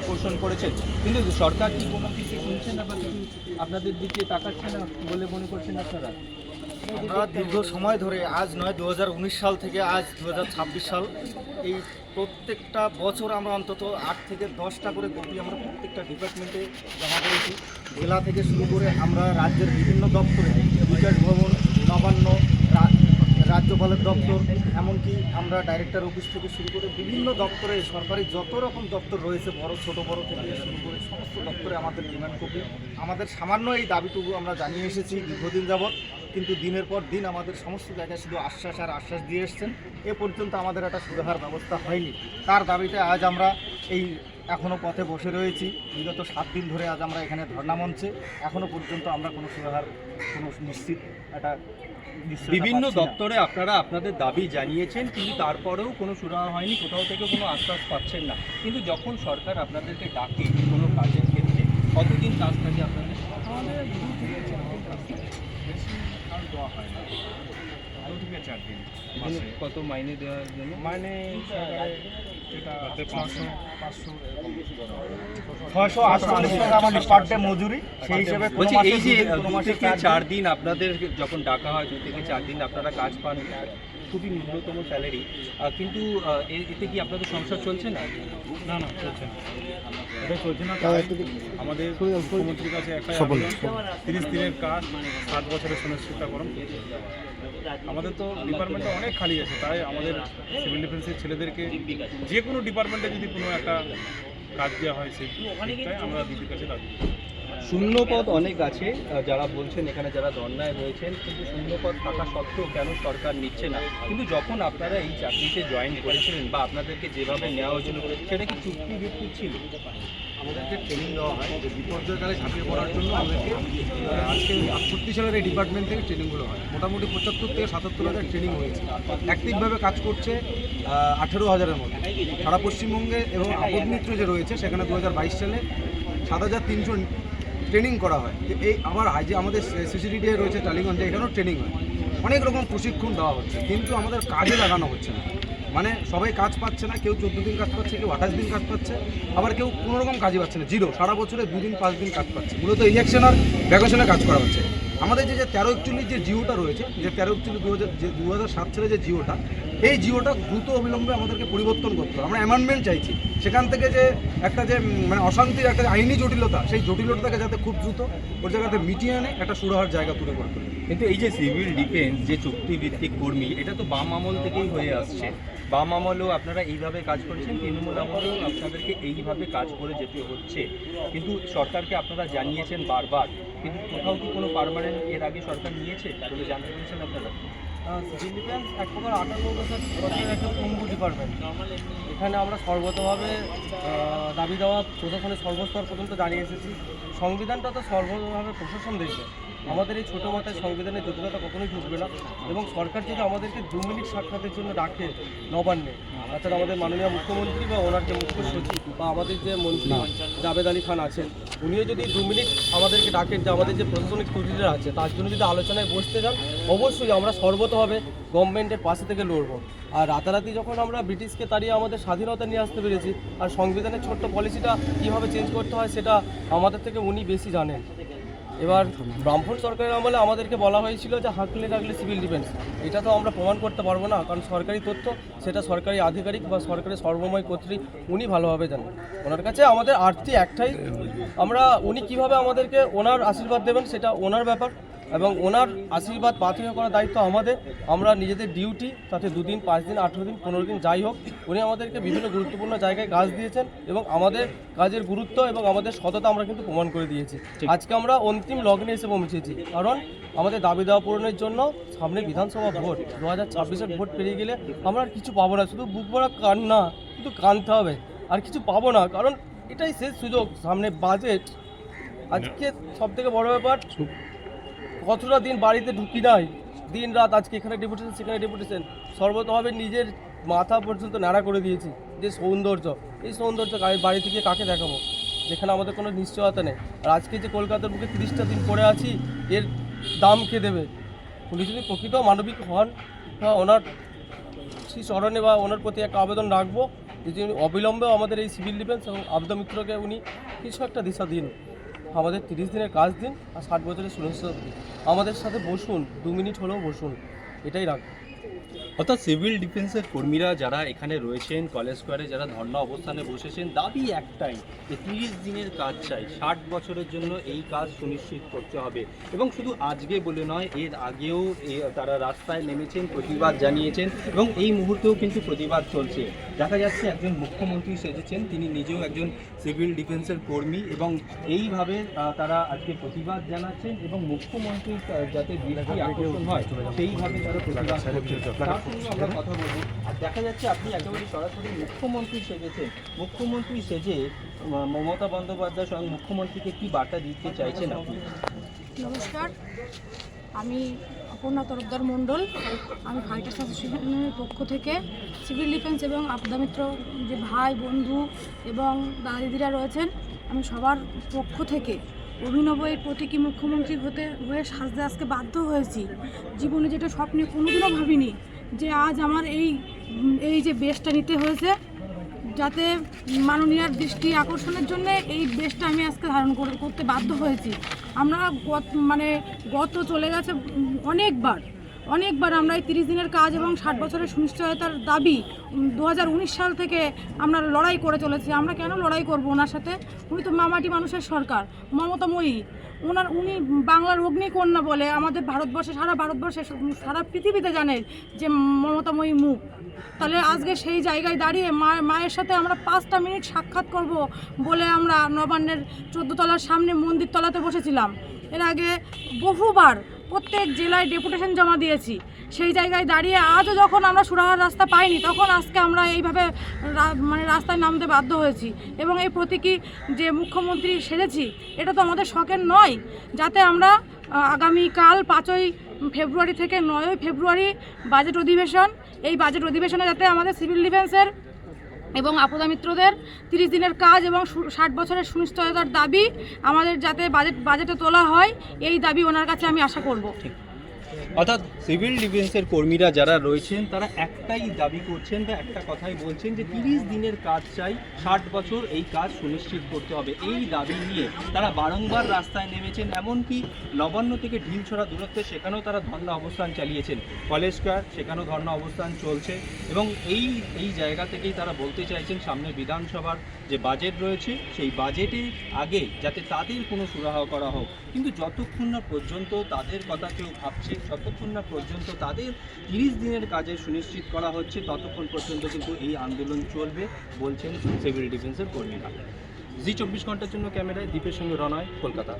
আকর্ষণ করেছেন। কিন্তু সরকার কি কোনো কিছু শুনছে না বা কিছু আপনাদের দিকে তাকাচ্ছে না বলে মনে করছেন আপনারা? আমরা দীর্ঘ সময় ধরে আজ নয় দু সাল থেকে আজ দু হাজার ছাব্বিশ সাল, এই প্রত্যেকটা বছর আমরা অন্তত আট থেকে দশটা করে কপি আমরা প্রত্যেকটা ডিপার্টমেন্টে জমা করেছি। জেলা থেকে শুরু করে আমরা রাজ্যের বিভিন্ন দপ্তরে বিকাশ ভবন, নবান্ন রাজ্যপালের দপ্তর, এমনকি আমরা ডাইরেক্টর অফিস থেকে শুরু করে বিভিন্ন দপ্তরে সরকারি যত রকম দপ্তর রয়েছে, বড়, ছোট, বড় থেকে শুরু করে সমস্ত দপ্তরে আমাদের ডিমান্ড কপি আমাদের সামান্য এই দাবিটুকু আমরা জানিয়ে এসেছি দীর্ঘদিন যাবৎ, কিন্তু দিনের পর দিন আমাদের সমস্ত জায়গায় শুধু আশ্বাস আর আশ্বাস দিয়ে এসছেন। এ পর্যন্ত আমাদের একটা সুরাহার ব্যবস্থা হয়নি। তার দাবিতে আজ আমরা এই এখনও পথে বসে রয়েছি। বিগত সাত দিন ধরে আজ আমরা এখানে ধর্ণা মঞ্চে। এখনও পর্যন্ত আমরা কোনো সুরাহার কোনো নিশ্চিত একটা বিভিন্ন দপ্তরে আপনারা আপনাদের দাবি জানিয়েছেন কিন্তু তারপরেও কোনো সুরাহা হয়নি কোথাও থেকে কোনো আশ্বাস পাচ্ছেন না। কিন্তু যখন সরকার আপনাদেরকে ডাকে কোনো কাজের ক্ষেত্রে কতদিন কাজ থাকে আপনাদের? আমাদের দু থেকে চার দিন কাজ থাকে। বেশি আর দেওয়া হয় না। দু থেকে চার দিন মাসে কত মাইনে দেওয়ার জন্য মানে যেটা পাঁচশো পাঁচশো এরকম। ছয়শো আটচল্লিশ টাকা আমাদের পার ডে মজুরি। সেই হিসেবে বলছি এই যে দু থেকে চার দিন। দিন আপনাদের যখন ডাকা হয় দু থেকে চার দিন আপনারা কাজ পান খুবই ন্যূনতম স্যালারি কিন্তু এতে কি আপনাদের সংসার চলছে না? না না চলছে না। এটা চলছে না আমাদের মুখ্যমন্ত্রীর কাছে একটা তিরিশ দিনের কাজ সাত বছরের সুনিশ্চিতকরণ আমাদের তো ডিপার্টমেন্টে অনেক খালি আছে তাই আমাদের সিভিল ডিফেন্সের ছেলেদেরকে যে কোনো ডিপার্টমেন্টে যদি কোনো একটা কাজ দেওয়া হয় সেটাই আমরা দিদির কাছে দাবি করি। শূন্য পদ অনেক আছে যারা বলছেন এখানে যারা ধর্নায় রয়েছেন কিন্তু শূন্য পদ থাকা সত্ত্বেও কেন সরকার নিচ্ছে না কিন্তু যখন আপনারা এই চাকরিতে জয়েন করেছিলেন বা আপনাদেরকে যেভাবে নেওয়া হয়েছিল সেটা কি চুক্তি ভিত্তিক ছিল আমাদেরকে ট্রেনিং দেওয়া হয় বিপর্যয়কালে ঝাঁপিয়ে পড়ার জন্য আমাদেরকে আজকে আটষট্টি সালের এই ডিপার্টমেন্ট থেকে ট্রেনিংগুলো হয়। মোটামুটি পঁচাত্তর থেকে সাতাত্তর হাজার ট্রেনিং হয়েছে। অ্যাক্টিভভাবে কাজ করছে আঠেরো হাজারের মতো সারা পশ্চিমবঙ্গে এবং আপদমিত্র যে রয়েছে, সেখানে দু হাজার বাইশ সালে সাত হাজার তিনশো ট্রেনিং করা হয়। এই আবার যে আমাদের সিসিডিডি রয়েছে টালিগঞ্জে, এখানেও ট্রেনিং হয়। অনেক রকম প্রশিক্ষণ দেওয়া হচ্ছে, কিন্তু আমাদের কাজে লাগানো হচ্ছে না। মানে সবাই কাজ পাচ্ছে না, কেউ চোদ্দ দিন কাজ পাচ্ছে, কেউ আঠাশ দিন কাজ পাচ্ছে, আবার কেউ কোনো রকম কাজই পাচ্ছে না, জিরো, সারা বছরে দুদিন, পাঁচ দিন কাজ পাচ্ছে, মূলত ইলেকশন আর ভ্যাকেশনে কাজ করা হচ্ছে। আমাদের যে তেরো একচল্লিশ যে জিওটা রয়েছে, যে তেরো একচল্লিশ দু হাজার, যে দু হাজার সাত সালে যে জিওটা, এই জিওটা দ্রুত অবিলম্বে আমাদেরকে পরিবর্তন করতে হবে। আমরা অ্যামেন্ডমেন্ট চাইছি, সেখান থেকে যে একটা যে মানে অশান্তির একটা আইনি জটিলতা, সেই জটিলতাকে যাতে খুব দ্রুত ওর জায়গাতে মিটিয়ে আনে একটা সুরাহার জায়গা তুলে করে তোলে কিন্তু এই যে সিভিল ডিফেন্স যে চুক্তিভিত্তিক কর্মী, এটা তো বাম আমল থেকেই হয়ে আসছে। বাম আমলেও আপনারা এইভাবে কাজ করেছেন, তৃণমূল আমলেও আপনাদেরকে এইভাবে কাজ করে যেতে হচ্ছে। কিন্তু সরকারকে আপনারা জানিয়েছেন বারবার, কিন্তু কোথাও কি কোনো পারমানেন্ট এর আগে সরকার নিয়েছে? বলে জানতে পেরেছেন আপনারা? এখানে আমরা সর্বতভাবে দাবি দেওয়া প্রশাসনের সর্বস্তর পর্যন্ত জানিয়ে এসেছি। সংবিধানটা তো সর্বভাবে প্রশাসন দেখবে। আমাদের এই ছোটো মাথায় সংবিধানের জটিলতা কখনোই ঢুকবে না এবং সরকার যদি আমাদেরকে দু মিনিট সাক্ষাতের জন্য ডাকে নবান্নে তাছাড়া আমাদের মাননীয় মুখ্যমন্ত্রী বা ওনার যে মুখ্য সচিব বা আমাদের যে মন্ত্রী জাভেদ আলী খান আছেন, উনিও যদি দু মিনিট আমাদেরকে ডাকেন যে আমাদের যে প্রশাসনিক ত্রুটিরা আছে, তার জন্য যদি আলোচনায় বসতে যান, অবশ্যই আমরা সর্বতভাবে গভর্নমেন্টের পাশে থেকে লড়বো। আর রাতারাতি যখন আমরা ব্রিটিশকে তাড়িয়ে আমাদের স্বাধীনতা নিয়ে আসতে পেরেছি, আর সংবিধানের ছোট্ট পলিসিটা কীভাবে চেঞ্জ করতে হয় সেটা আমাদের থেকে উনি বেশি জানেন। এবার ব্রাহ্মণ সরকারের আমলে আমাদেরকে বলা হয়েছিল যে হাঁকলে ডাকলে সিভিল ডিফেন্স এটা তো আমরা প্রমাণ করতে পারব না, কারণ সরকারি তথ্য, সেটা সরকারি আধিকারিক বা সরকারের সর্বময় কর্তৃক উনি ভালোভাবে জানেন। ওনার কাছে আমাদের আর্থিক একটাই, আমরা উনি কীভাবে আমাদেরকে ওনার আশীর্বাদ দেবেন সেটা ওনার ব্যাপার। এবং ওনার আশীর্বাদ পাথেয় করার দায়িত্ব আমাদের। আমরা নিজেদের ডিউটি তাতে দুদিন পাঁচ দিন আঠেরো দিন পনেরো দিন যাই হোক উনি আমাদেরকে বিভিন্ন গুরুত্বপূর্ণ জায়গায় কাজ দিয়েছেন এবং আমাদের কাজের গুরুত্ব এবং আমাদের সততা আমরা কিন্তু প্রমাণ করে দিয়েছি। আজকে আমরা অন্তিম লগ্নে এসে পৌঁছেছি কারণ আমাদের দাবি দেওয়া পূরণের জন্য সামনে বিধানসভা ভোট দু হাজার ছাব্বিশের ভোট পেরিয়ে গেলে আমরা আর কিছু পাবো না শুধু বুক ভরা কান্না কিন্তু কানতে হবে আর কিছু পাবো না কারণ এটাই শেষ সুযোগ সামনে বাজেট আজকে সব থেকে বড় ব্যাপার কতটা দিন বাড়িতে ঢুকি নাই? দিন রাত আজকে এখানে ডেপুটেশন সেখানে ডেপুটেশন সর্বতভাবে নিজের মাথা পর্যন্ত নাড়া করে দিয়েছি যে সৌন্দর্য। এই সৌন্দর্য বাড়ি থেকে কাকে দেখাবো? যেখানে আমাদের কোনো নিশ্চয়তা নেই। আর আজকে যে কলকাতার বুকে তিরিশটা দিন পড়ে আছি, এর দাম কে দেবে? উনি যদি প্রকৃত মানবিক হন, বা ওনার সেই স্মরণে বা ওনার প্রতি একটা আবেদন রাখব উনি অবিলম্বে আমাদের এই সিভিল ডিফেন্স এবং আবদা মিত্রকে উনি কিছু একটা দিশা দিন। আমাদের তিরিশ দিনের কাজ দিন আর ষাট বছরের সুরক্ষা দিন। আমাদের সাথে বসুন, দু মিনিট হলেও বসুন। এটাই রাখবেন অর্থাৎ সিভিল ডিফেন্সের কর্মীরা যারা এখানে রয়েছেন কলেজ স্কোয়ারে যারা ধর্ণা অবস্থানে বসেছেন দাবি একটাই যে তিরিশ দিনের কাজ চাই ষাট বছরের জন্য এই কাজ সুনিশ্চিত করতে হবে। এবং শুধু আজকে বলে নয় এর আগেও তারা রাস্তায় নেমেছেন প্রতিবাদ জানিয়েছেন এবং এই মুহূর্তেও কিন্তু প্রতিবাদ চলছে। দেখা যাচ্ছে একজন মুখ্যমন্ত্রী সেজেছেন তিনি নিজেও একজন সিভিল ডিফেন্সের কর্মী এবং এইভাবে তারা আজকে প্রতিবাদ জানাচ্ছেন এবং মুখ্যমন্ত্রীর আহ, যাতে দৃষ্টি আকর্ষণ হয় সেইভাবে তারা প্রতিবাদ কথা বলব। আর দেখা যাচ্ছে আপনি একেবারে সরাসরি মুখ্যমন্ত্রী সেজেছেন মুখ্যমন্ত্রী সেজে মমতা বন্দ্যোপাধ্যায় স্বয়ং মুখ্যমন্ত্রীকে কি বার্তা দিতে চাইছেন আপনি? নমস্কার। আমি অপর্ণা তরফদার মণ্ডল। আমি ফাইটার্স অ্যাসোসিয়েশনের পক্ষ থেকে সিভিল ডিফেন্স এবং আপদা মিত্র যে ভাই, বন্ধু এবং দাদা দিদিরা রয়েছেন, আমি সবার পক্ষ থেকে অভিনব এই প্রতীকী মুখ্যমন্ত্রী হতে হয়ে সাজতে আজকে বাধ্য হয়েছি। জীবনে যেটা স্বপ্নে কোনোদিনও ভাবিনি। যে আজ আমার এই এই যে বেশটা নিতে হয়েছে, যাতে মাননীয়ার দৃষ্টি আকর্ষণের জন্য এই দেশটা আমি আজকে ধারণ করে- করতে বাধ্য হয়েছি। আমরা গত মানে গত চলে গেছে অনেকবার অনেকবার আমরা এই তিরিশ দিনের কাজ এবং ষাট বছরের সুনিশ্চয়তার দাবি দু হাজার উনিশ সাল থেকে আমরা লড়াই করে চলেছি। আমরা কেন লড়াই করব ওনার সাথে? উনি তো মামাটি মানুষের সরকার, মমতাময়ী। ওনার, উনি বাংলার অগ্নিকন্যা বলে আমাদের ভারতবর্ষে, সারা ভারতবর্ষে, সারা পৃথিবীতে জানে যে মমতাময়ী মুখ। তাহলে আজকে সেই জায়গায় দাঁড়িয়ে মা, মায়ের সাথে আমরা পাঁচটা মিনিট সাক্ষাৎ করব বলে আমরা নবান্নের তলার সামনে মন্দির তলাতে বসেছিলাম। এর আগে বহুবার প্রত্যেক জেলায় ডেপুটেশন জমা দিয়েছি। সেই জায়গায় দাঁড়িয়ে আজও যখন আমরা সুরাহার রাস্তা পাইনি, তখন আজকে আমরা এইভাবে মানে রাস্তায় নামতে বাধ্য হয়েছি। এবং এই প্রতীকী যে মুখ্যমন্ত্রী সেজেছি, এটা তো আমাদের শখের নয়। যাতে আমরা আগামীকাল পাঁচই ফেব্রুয়ারি থেকে নয়ই ফেব্রুয়ারি বাজেট অধিবেশন, এই বাজেট অধিবেশনে যাতে আমাদের সিভিল ডিফেন্সের এবং আপদা মিত্রদের তিরিশ দিনের কাজ এবং ষাট বছরের সুনিশ্চয়তার দাবি আমাদের যাতে বাজেট, বাজেটে তোলা হয়, এই দাবি ওনার কাছে আমি আশা করব। অর্থাৎ সিভিল ডিফেন্সের কর্মীরা যারা রয়েছেন, তারা একটাই দাবি করছেন বা একটা কথাই বলছেন যে তিরিশ দিনের কাজ চাই, ষাট বছর এই কাজ সুনিশ্চিত করতে হবে। এই দাবি নিয়ে তারা বারংবার রাস্তায় নেমেছেন, এমনকি নবান্ন থেকে ঢিলছড়া দূরত্বে সেখানেও তারা ধর্ণা অবস্থান চালিয়েছেন। কলেজ স্কোয়ার সেখানেও ধর্ণা অবস্থান চলছে এবং এই এই জায়গা থেকেই তারা বলতে চাইছেন সামনে বিধানসভার যে বাজেট রয়েছে, সেই বাজেটের আগে যাতে তাদের কোনো সুরাহা করা হোক। কিন্তু যতক্ষণ না পর্যন্ত তাদের কথা কেউ ভাবছে যতক্ষণ না পর্যন্ত তাদের তিরিশ দিনের কাজে সুনিশ্চিত করা হচ্ছে, ততক্ষণ পর্যন্ত কিন্তু এই আন্দোলন চলবে, বলছেন সিভিল ডিফেন্সের কর্মীরা। জি চব্বিশ ঘণ্টার জন্য ক্যামেরায় দ্বীপের সঙ্গে রনয় কলকাতা।